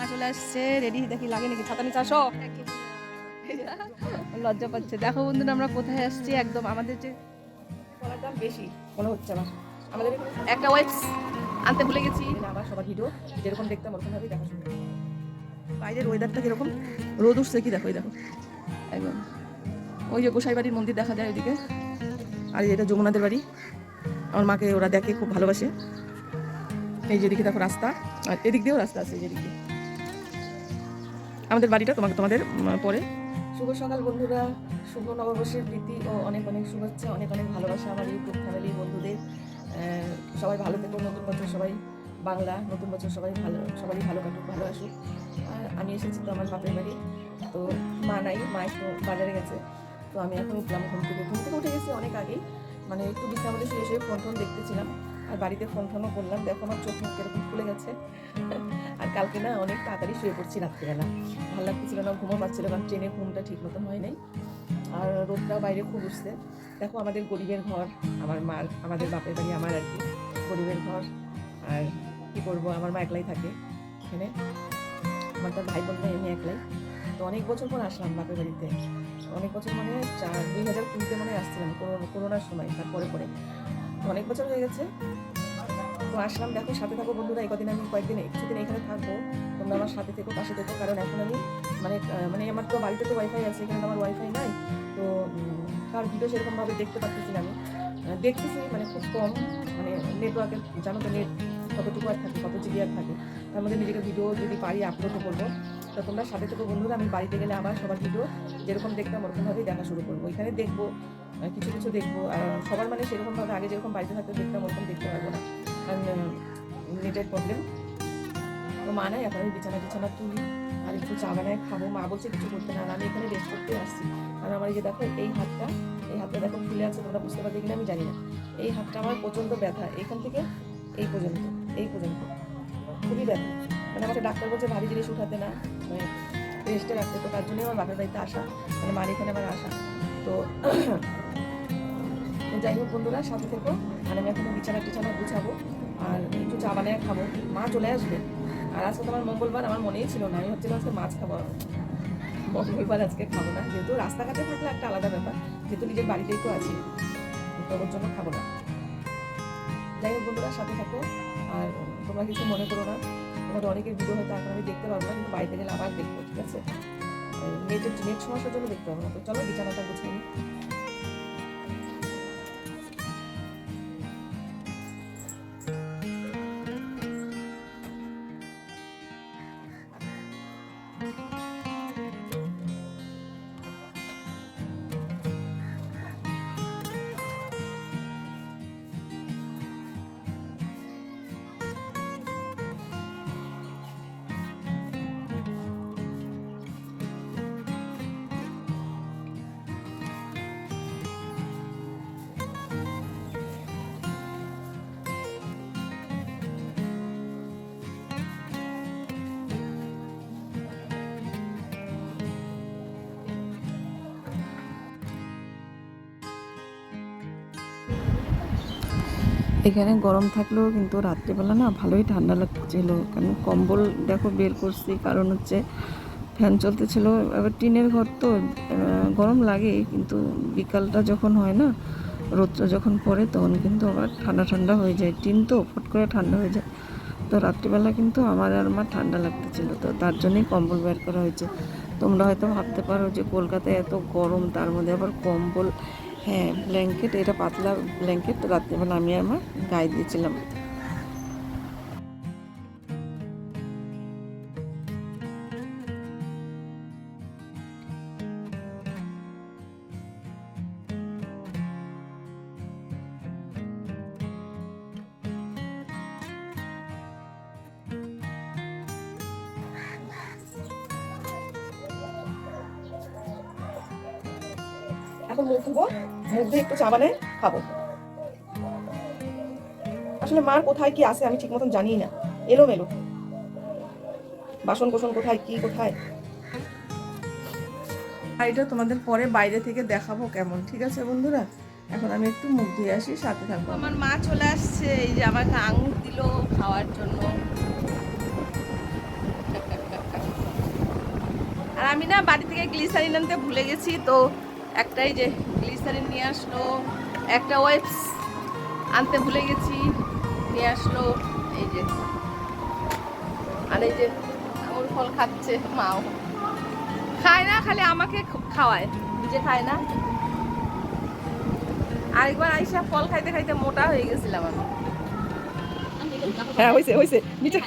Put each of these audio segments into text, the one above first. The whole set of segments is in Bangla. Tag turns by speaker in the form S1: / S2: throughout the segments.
S1: মা চলে আসছে রেডি দেখি লাগে নাকি? ছাতা নিচে আসো। লজ্জা পাচ্ছে। দেখো বন্ধুরা, আমরা কোথায় আসছি? একদম আমাদের যে
S2: কলার দাম বেশি, মনে হচ্ছে আমার আমাদের
S1: একটা ওয়েবস আনতে ভুলে গেছি।
S2: আবার সবার ভিডিও যেরকম দেখতাম ওরকমভাবেই দেখা শুরু। বাইরের ওয়েদারটা কীরকম? রোদ উঠছে কি দেখো দেখো। একদম। ওই যে গোসাই বাড়ির মন্দির দেখা যায় ওইদিকে। আর এটা যমুনাদের বাড়ি। আমার মাকে ওরা দেখে, খুব ভালোবাসে। এই যেদিকে দেখো রাস্তা। আর এদিক দিয়েও রাস্তা আছে যেদিক আমাদের বাড়িটা তোমাকে তোমাদের পরে। শুভ সকাল বন্ধুরা। শুভ নববর্ষের প্রীতি ও অনেক অনেক শুভেচ্ছা, অনেক অনেক ভালোবাসা আমার ইউটিউব ফ্যামিলি বন্ধুদের। সবাই ভালো থেকো, নতুন বছর সবাই বাংলা, নতুন বছর সবাই ভালো, সবারই ভালো কাটুক, ভালো আসুক। আর আমি এসেছি তো আমার বাপের বাড়ি, তো মা নাই, মা একটু বাজারে গেছে, তো আমি এখন উঠলাম ঘুম থেকে। ঘুম থেকে উঠে গেছি অনেক আগেই মানে একটু বিশ্রামে শুয়ে শুয়ে ফোন দেখতেছিলাম, আর বাড়িতে ফোন ফোনও করলাম। দেখো আমার চোখ মুখ কীরকম খুলে গেছে। কালকে না অনেক তাড়াতাড়ি শুয়ে পড়ছি রাত্রিবেলা। ভালো লাগতেছিল না, ঘুমও পাচ্ছিল কারণ ট্রেনে ঘুমটা ঠিক মতন হয় নাই। আর রোদটাও বাইরে খুব উঠছে। দেখো আমাদের গরিবের ঘর, আমার মার, আমাদের বাপের বাড়ি, আমার আর কি। গরিবের ঘর, আর কি করব, আমার মা একলাই থাকে এখানে। আমার তার ভাই বোন নেই, আমি একলাই। তো অনেক বছর পর আসলাম বাপের বাড়িতে। অনেক বছর মানে চার, দুই হাজার কুড়িতে মনে আসছিলাম করোনা- করোনার সময়, তারপরে পরে। অনেক বছর হয়ে গেছে আসলাম। দেখো, সাথে থাকো বন্ধুরা এই কদিন আমি কয়েকদিন কিছুদিন এখানে থাকব। তোমরা আমার সাথে থেকো, পাশে থেকো, কারণ এখন আমি মানে মানে আমার তো বাড়িতে তো ওয়াইফাই আছে, এখানে আমার ওয়াইফাই নাই। তো তার ভিডিও সেরকমভাবে দেখতে পারতেছি না আমি। দেখতেছি মানে খুব কম মানে নেটওয়ার্কের জানো তো নেট কতটুকু আর থাকে, কত জিবি আর থাকে। তার মধ্যে নিজেকে ভিডিও যদি পারি আপলোড করব। তো তোমরা সাথে থেকে বন্ধুরা, আমি বাড়িতে গেলে আবার সবার ভিডিও যেরকম দেখতাম ওরকমভাবেই দেখা শুরু করব। এখানে দেখব কিছু কিছু দেখব সবার মানে সেরকমভাবে, আগে যেরকম বাড়িতে থাকতে, দেখতাম, ওরকম দেখতে পারব না। নেটের প্রবলেম তো মা নাই এখন বিছানা টিছানা তুলি, আর একটু চা বানায় খাব। মা বলছে, কিছু করতে না আমি এখানে রেস্ট করতে আসছি। আর আমার যে দেখো, এই হাতটা এই হাতটা দেখো ফুলে আছে, তোমরা বুঝতে পারবে কিনা, আমি জানি না। এই হাতটা আমার প্রচণ্ড ব্যথা এখান থেকে এই পর্যন্ত এই পর্যন্ত। খুবই ব্যথা। মানে আমাকে ডাক্তার বলছে, ভারী জিনিস উঠাতে না মানে রেস্টে রাখতে। তো তার জন্যই আমার বাপের বাড়িতে আসা মানে মার এখানে আমার আসা। তো যাই হোক বন্ধুরা, সাথে থেকো। আর আমি এখন বিছানা টিছানা গুছাবো। আর একটু চা বানিয়ে খাব। মা চলে আসবে। আর আজকে তোমার মঙ্গলবার, আমার মনেই ছিল না। আমি ভাবছিলাম আজকে মাছ খাব। মঙ্গলবার আজকে খাব না। যেহেতু রাস্তাঘাটে থাকলে একটা আলাদা ব্যাপার। যেহেতু নিজের বাড়িতেই তো আছি। তো ওর জন্য খাব না। যাই হোক বন্ধুরা, সাথে থাকো। আর তোমরা কিছু মনে করো না। তোমাদের অনেকের ভিডিও হয়তো এখন আমি দেখতে পারব না, কিন্তু বাড়িতে গেলে আবার দেখব, ঠিক আছে? নেটের নেট সমস্যার জন্য দেখতে পাবো না। তো চলো বিছানাটা গুছিয়ে নিই। এখানে গরম থাকলেও কিন্তু রাত্রিবেলা না ভালোই ঠান্ডা লাগছিল। কারণ কম্বল দেখো বের করছি, কারণ হচ্ছে ফ্যান চলতেছিল। এবার টিনের ঘর তো গরম লাগে কিন্তু বিকালটা যখন হয় না রোদটা যখন পড়ে তখন কিন্তু আবার ঠান্ডা ঠান্ডা হয়ে যায়। টিন তো ফট করে ঠান্ডা হয়ে যায়। তো রাত্রিবেলা কিন্তু আমার আর আমার ঠান্ডা লাগতেছিল। তো তার জন্যই কম্বল বের করা হয়েছে। তোমরা হয়তো ভাবতে পারো যে কলকাতায় এত গরম, তার মধ্যে আবার কম্বল হ্যাঁ ব্ল্যাঙ্কেট এটা পাতলা ব্ল্যাঙ্কেট রাত্রিবেলা আমি আমার গায়ে দিয়েছিলাম। এখন মুখ ধুবো, মুখ দিয়ে একটু চা বানায় খাব। আসলে মার কোথায় কি আছে আমি ঠিক মতন জানি না। এলো মেলো বাসন কোসন কোথায়, কি কোথায়? এটা তোমাদের পরে বাইরে থেকে দেখাবো কেমন, ঠিক আছে বন্ধুরা? এখন আমি একটু মুখ ধুয়ে আসি, সাথে থাকব
S1: আমার মা চলে আসছে, এই যে আমাকে আঙুর দিল খাওয়ার জন্য।
S2: আর আমি না বাড়ি থেকে গ্লিসারিন আনতে ভুলে গেছি, তো একটাই যে গ্লিসারিন নিয়ে আসলো একটা ওয়েবস আনতে ভুলে গেছি নিয়ে আসলো এই যে। আর এই যে আঙুর ফল খাচ্ছে মাও। খায় না খালি আমাকে খাওয়ায় নিজে খায় না। আরেকবার আইসা ফল খাইতে খাইতে মোটা হয়ে গেছিলাম আমি। হ্যাঁ হয়েছে হয়েছে নিচে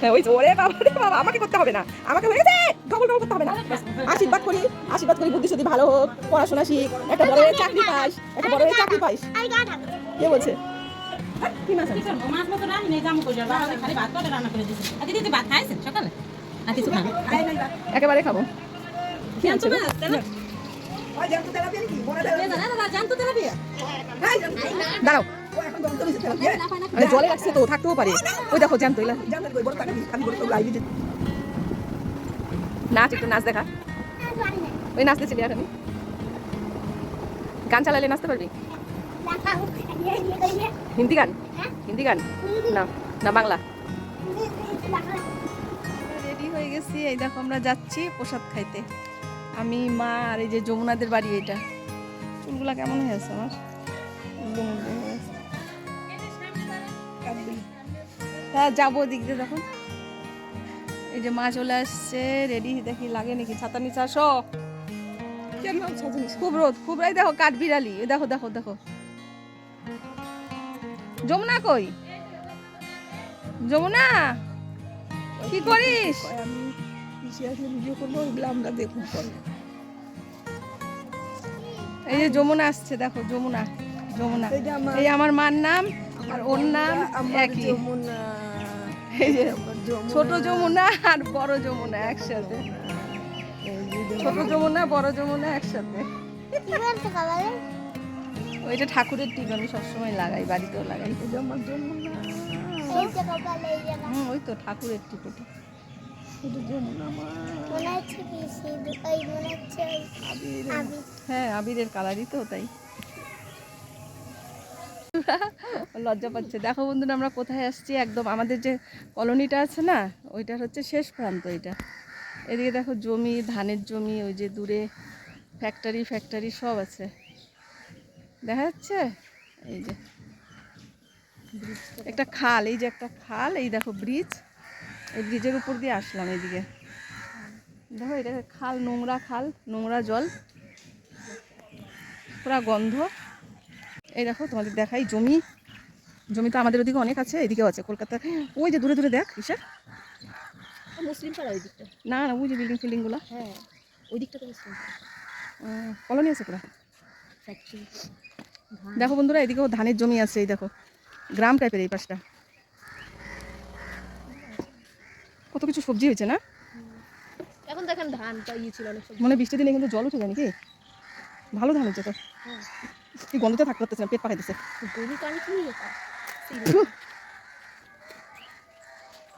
S2: হ্যাঁ হয়েছে ওরে বাবা রে বাবা আমাকে করতে হবে না। আমাকে হয়ে গেছে! ডবল ডবল করতে হবে না। আশীর্বাদ করি আশীর্বাদ করি বুদ্ধি শুদ্ধি ভালো হোক, পড়াশোনা শিখ, একটা বড় চাকরি পাস, একটা বড় চাকরি পাইস কে বলছে? একেবারে খাব। গো? দাঁড়াও। জলে রাখছে তো, থাকতেও পারে। ওই দেখো, জ্যান্ত, এলা নাচ, একটু নাচ দেখা। ওই নাচতেছিলি আর আমি গান চালালে নাচতে পারবি? হিন্দি গান? হিন্দি গান? না না, বাংলা। রেডি হয়ে গেছি, এই দেখো আমরা যাচ্ছি প্রসাদ খাইতে। আমি, মা আর এই যে যমুনাদের বাড়ি এটা। চুলগুলা কেমন হয়ে আছে আমার? হয়ে যাব দিক দিয়ে দেখো। এই যে মা চলে আসছে রেডি দেখি লাগে নাকি? ছাতা নিচে আসো। খুব রোদ খুব রাই দেখো কাঠ বিড়ালি দেখো দেখো দেখো। যমুনা কই? যমুনা কি করিস? এই যে যমুনা আসছে দেখো যমুনা যমুনা। এই আমার মার নাম আর ওর নাম একই। এই যে ছোট যমুনা আর বড় যমুনা একসাথে। ছোট যমুনা বড় যমুনা একসাথে। ওইটা ঠাকুরের টিপ আমি সবসময় লাগাই বাড়িতেও লাগাই। হুম ওই তো ঠাকুরের টিপ ওটা। হ্যাঁ আবিরের কালারই তো তাই। লজ্জা পাচ্ছে। দেখো বন্ধুরা, আমরা কোথায় আসছি? একদম আমাদের যে কলোনিটা আছে না, ওইটার হচ্ছে শেষ প্রান্ত এটা। এদিকে দেখো জমি, ধানের জমি, ওই যে দূরে ফ্যাক্টরি ফ্যাক্টরি সব আছে। দেখা যাচ্ছে? এই যে একটা খাল, এই যে একটা খাল, এই দেখো ব্রিজ এই ব্রিজের উপর দিয়ে আসলাম এইদিকে দেখো, এটা খাল, নোংরা খাল, নোংরা জল। পুরা গন্ধ। এই দেখো, তোমাদের দেখাই জমি। জমি তো আমাদের ওদিকে অনেক আছে এদিকেও আছে কলকাতা। ওই যে দূরে দূরে দেখ কিসের
S3: মুসলিম পাড়া ওই দিকটা।
S2: না না ওই যে বিল্ডিং ফিল্ডিংগুলো
S3: হ্যাঁ ওই দিকটা তো মুসলিম
S2: কলোনি আছে পুরা।
S3: ফ্যাক্টরি
S2: দেখো বন্ধুরা এদিকেও ধানের জমি আছে এই দেখো। গ্রাম টাইপের এই পাশটা। কত কিছু সবজি হয়েছে না?
S3: এখন দেখেন ধানটা ইয়ে ছিল অনেক
S2: মানে বৃষ্টির দিনে কিন্তু জল উঠে যায় নাকি? ভালো ধান হচ্ছে তো। এই গন্ধতে থাকতে পারতেছে না পেট
S3: গরু কানে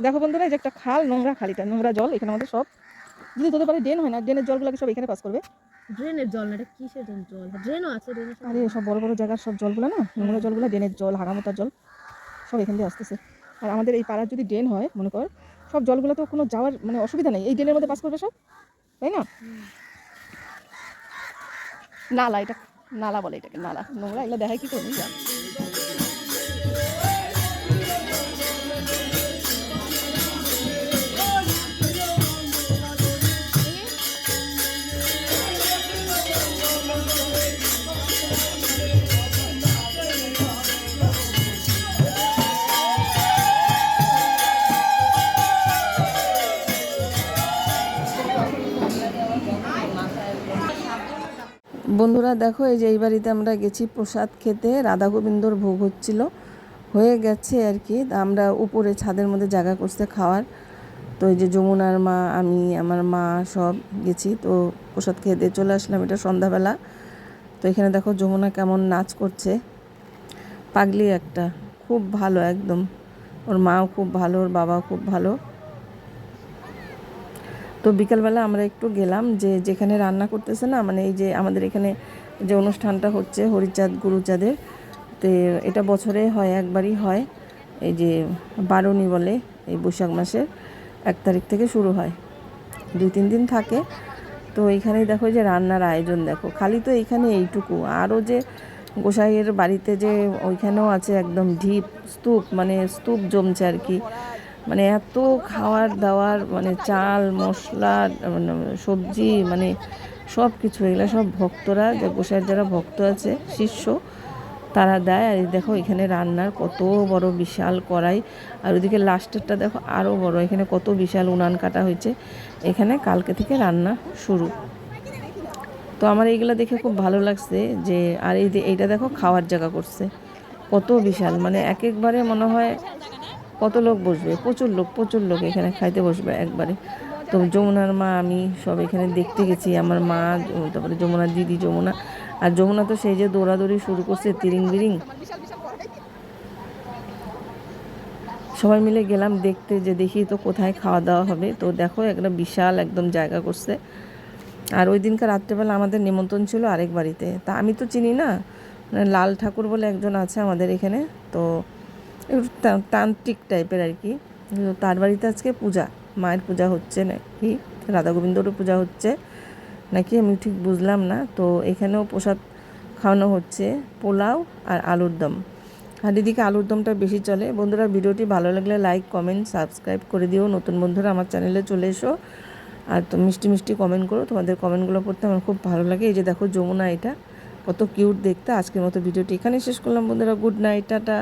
S2: দেখো বন্ধুরা এই যে একটা খাল নোংরা খালিটা নোংরা জল এখানে আমাদের সব। যদি তোদের পারে ড্রেন হয় না ড্রেনের জলগুলোকে সব এখানে পাস করবে।
S3: ড্রেনের জল না এটা কিসের জল জল? ড্রেনও আছে ড্রেনের
S2: আরে সব বড় বড় জায়গার সব জলগুলো না নোংরা জলগুলো ড্রেনের জল হারামতার জল সব এখান দিয়ে আসতেছে। আর আমাদের এই পাড়ার যদি ড্রেন হয় মনে কর সব জলগুলো তো কোনো যাওয়ার মানে অসুবিধা নেই। এই ড্রেনের মধ্যে পাস করবে সব তাই না? নালা এটা নালা বলে এটাকে নালা। নোংরা এগুলো দেখায় কি করবি? যা বন্ধুরা, দেখো, এই যে এই বাড়িতে আমরা গেছি প্রসাদ খেতে। রাধা গোবিন্দর ভোগ হচ্ছিল। হয়ে গেছে আর কি। আমরা উপরে ছাদের মধ্যে জায়গা করতে খাওয়ার। তো এই যে যমুনার মা, আমি, আমার মা সব গেছি। তো প্রসাদ খেতে চলে আসলাম এটা সন্ধ্যাবেলা। তো এখানে দেখো যমুনা কেমন নাচ করছে। পাগলি একটা। খুব ভালো একদম। ওর মাও খুব ভালো, ওর বাবাও খুব ভালো। তো বিকালবেলা আমরা একটু গেলাম যে যেখানে রান্না করতেছে না মানে এই যে আমাদের এখানে যে অনুষ্ঠানটা হচ্ছে হরিচাঁদ গুরুচাঁদের, তো এটা বছরে হয়, একবারই হয়। এই যে বারণী বলে এই বৈশাখ মাসের এক তারিখ থেকে শুরু হয়। দুই, তিন দিন থাকে। তো এখানে দেখো যে রান্নার আয়োজন দেখো, খালি তো এখানে এইটুকু। আরও যে গোসাইয়ের বাড়িতে যে ওইখানেও আছে একদম ঢিপ, স্তূপ মানে স্তূপ জমছে আর কি। মানে এত খাওয়ার দাওয়ার মানে চাল, মশলা মানে সবজি মানে সব কিছু এগুলো সব ভক্তরা যে গোসাইয়ের যারা ভক্ত আছে, শিষ্য, তারা দেয়। আর দেখো, এখানে রান্নার কত বড় বিশাল কড়াই। আর ওইদিকে লাস্টেরটা দেখো আরও বড়। এখানে কত বিশাল উনান কাটা হয়েছে। এখানে কালকে থেকে রান্না শুরু। তো আমার এইগুলো দেখে খুব ভালো লাগছে যে, আর এই এইটা দেখো, খাওয়ার জায়গা করছে। কত বিশাল। মানে এক একবারে মনে হয় কত লোক বসবে? প্রচুর লোক প্রচুর লোক এখানে খাইতে বসবে একবারে। তো যমুনার মা, আমি সব এখানে দেখতে গেছি। আমার মা, তারপরে যমুনার দিদি যমুনা। আর যমুনা তো সেই যে দৌড়াদৌড়ি শুরু করছে তিরিং বিরিং সবাই মিলে গেলাম দেখতে যে দেখি তো কোথায় খাওয়া দাওয়া হবে। তো দেখো, একটা বিশাল একদম জায়গা করছে। আর ওই দিনকার রাত্রেবেলা আমাদের নিমন্ত্রণ ছিল আরেক বাড়িতে। তা আমি তো চিনি না। মানে লাল ঠাকুর বলে একজন আছে আমাদের এখানে। তো তান্ত্রিক টাইপের আর কি। তার বাড়িতে আজকে পূজা। মায়ের পূজা হচ্ছে নাকি? রাধা গোবিন্দরও পূজা হচ্ছে। নাকি আমি ঠিক বুঝলাম না। তো এখানেও প্রসাদ খাওয়ানো হচ্ছে পোলাও আর আলুর দম। আর এদিকে আলুর দমটা বেশি চলে। বন্ধুরা, ভিডিওটি ভালো লাগলে লাইক কমেন্ট সাবস্ক্রাইব করে দিও। নতুন বন্ধুরা, আমার চ্যানেলে চলে এসো। আর তো মিষ্টি মিষ্টি কমেন্ট করো। তোমাদের কমেন্টগুলো পড়তে আমার খুব ভালো লাগে। এই যে দেখো যমুনা এটা। কত কিউট দেখতে। আজকের মতো ভিডিওটি এখানে শেষ করলাম বন্ধুরা। Good night tata.